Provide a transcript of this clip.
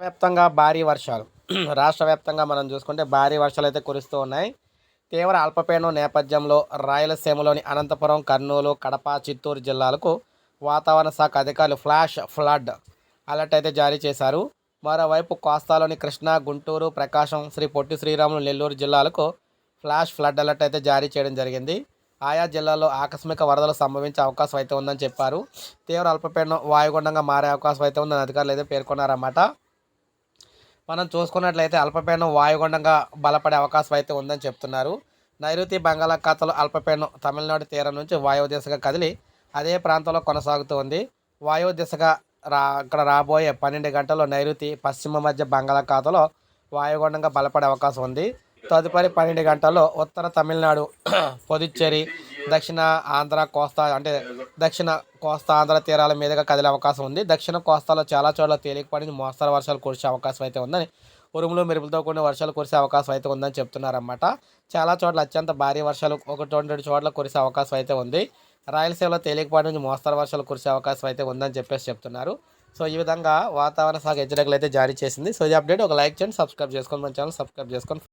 వ్యాప్తంగా భారీ వర్షాలు. రాష్ట్ర వ్యాప్తంగా మనం చూసుకుంటే భారీ వర్షాలు అయితే కురుస్తూ ఉన్నాయి. తీవ్ర అల్పపీడనం నేపథ్యంలో రాయలసీమలోని అనంతపురం కర్నూలు కడప చిత్తూరు జిల్లాలకు వాతావరణ శాఖ అధికారులు ఫ్లాష్ ఫ్లడ్ అలర్ట్ అయితే జారీ చేశారు. మరోవైపు కోస్తాలోని కృష్ణా గుంటూరు ప్రకాశం శ్రీ పొట్టి శ్రీరాములు నెల్లూరు జిల్లాలకు ఫ్లాష్ ఫ్లడ్ అలర్ట్ అయితే జారీ చేయడం జరిగింది. ఆయా జిల్లాల్లో ఆకస్మిక వరదలు సంభవించే అవకాశం అయితే ఉందని చెప్పారు. తీవ్ర అల్పపీడనం వాయుగుండంగా మారే అవకాశం అయితే ఉందని అధికారులు అయితే పేర్కొన్నారన్నమాట. మనం చూసుకున్నట్లయితే అల్పపీడనం వాయుగుండంగా బలపడే అవకాశం అయితే ఉందని చెప్తున్నారు. నైరుతి బంగాళాఖాతంలో అల్పపీడనం తమిళనాడు తీరం నుంచి వాయువు దిశగా కదిలి అదే ప్రాంతంలో కొనసాగుతూ ఉంది. వాయువు దిశగా రా అక్కడ రాబోయే పన్నెండు గంటల్లో నైరుతి పశ్చిమ మధ్య బంగాళాఖాతంలో వాయుగుండంగా బలపడే అవకాశం ఉంది. తదుపరి పన్నెండు గంటల్లో ఉత్తర తమిళనాడు పుదుచ్చేరి దక్షిణ ఆంధ్ర కోస్తా అంటే దక్షిణ కోస్తా ఆంధ్ర తీరాల మీదుగా కదిలే అవకాశం ఉంది. దక్షిణ కోస్తాలో చాలా చోట్ల తేలికపడి మోస్తరు వర్షాలు కురిసే అవకాశం అయితే ఉందని ఉరుములు మెరుపులతో కూడిన వర్షాలు కురిసే అవకాశం అయితే ఉందని చెప్తున్నారన్నమాట. చాలా చోట్ల అత్యంత భారీ వర్షాలు ఒకటి రెండు చోట్ల కురిసే అవకాశం అయితే ఉంది. రాయలసీమలో తేలికపాటి నుంచి మోస్తరు వర్షాలు కురిసే అవకాశం అయితే ఉందని చెప్పేసి చెప్తున్నారు. సో ఈ విధంగా వాతావరణ శాఖ హెచ్చరికలు అయితే జారీ చేసింది. సో ఈ అప్డేట్. ఒక లైక్ చేయండి సబ్స్క్రైబ్ చేసుకోండి మన ఛానల్ సబ్స్క్రైబ్ చేసుకోండి.